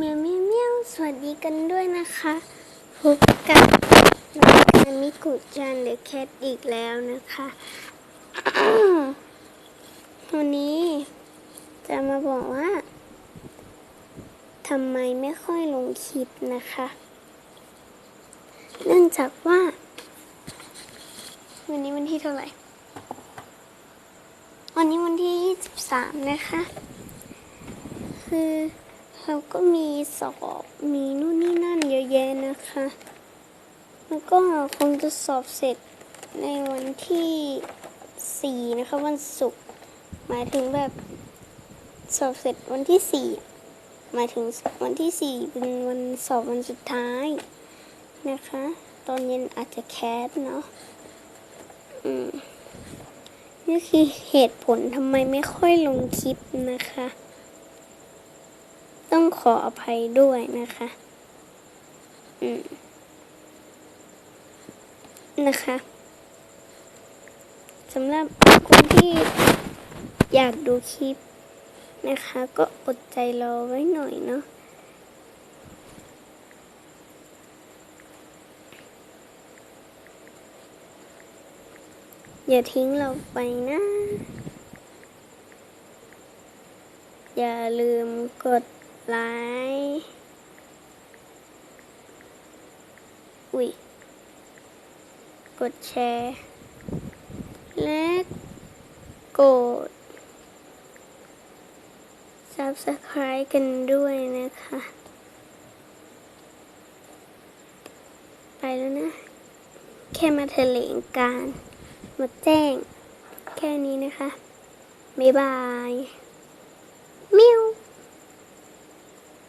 เมียวเมียวเมียวสวัสดีกันด้วยนะคะพบกับรายกามิกุจันหรือแคทอีกแล้วนะคะวันนี้จะมาบอกว่าทำไมไม่ค่อยลงคลิปนะคะ เนื่องจากว่า วันนี้วันที่เท่าไหร่ วันนี้วันที่ 23 นะคะ คือ เราก็มีสอบมีนู่นนี่นั่นเยอะแยะนะคะ แล้วก็คงจะสอบเสร็จในวันที่สี่นะคะวันศุกร์หมายถึงแบบสอบเสร็จวันที่สี่หมายถึงวันที่สี่เป็นวันสอบวันสุดท้ายนะคะ ตอนเย็นอาจจะแคสเนาะอืมนี่คือเหตุผลทำไมไม่ค่อยลงคลิปนะคะ ต้องขออภัยด้วยนะคะ อืม นะคะสำหรับคนที่อยากดูคลิปนะคะ ก็อดใจรอไว้หน่อยเนาะอย่าทิ้งเราไปนะ อย่าลืมกด ไลค์อุ้ย กดแชร์ และกด Subscribe กันด้วยนะคะ ไปแล้วนะ แค่มาแถลงการ มาแจ้ง แค่นี้นะคะ บ๊ายบาย